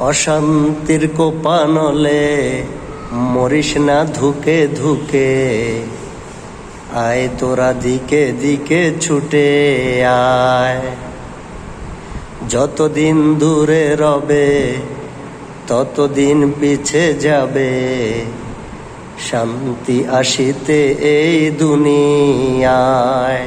অশান্তির কোপানলে মরিস না ধুকে ধুকে। আয় তোরা দিকে দিকে ছুটে আয়। যতদিন দূরে রবে, ততদিন পিছে যাবে। শান্তি আসিতে এই দুনিয়ায়।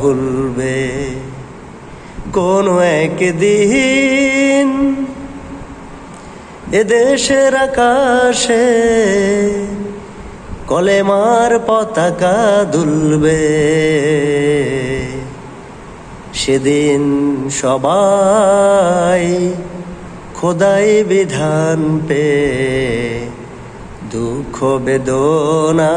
ভুলবে। কোন একদিন এদেশের আকাশে কলেমার পতাকা দুলবে। সেদিন সবাই খোদাই বিধান পে দুঃখ বেদনা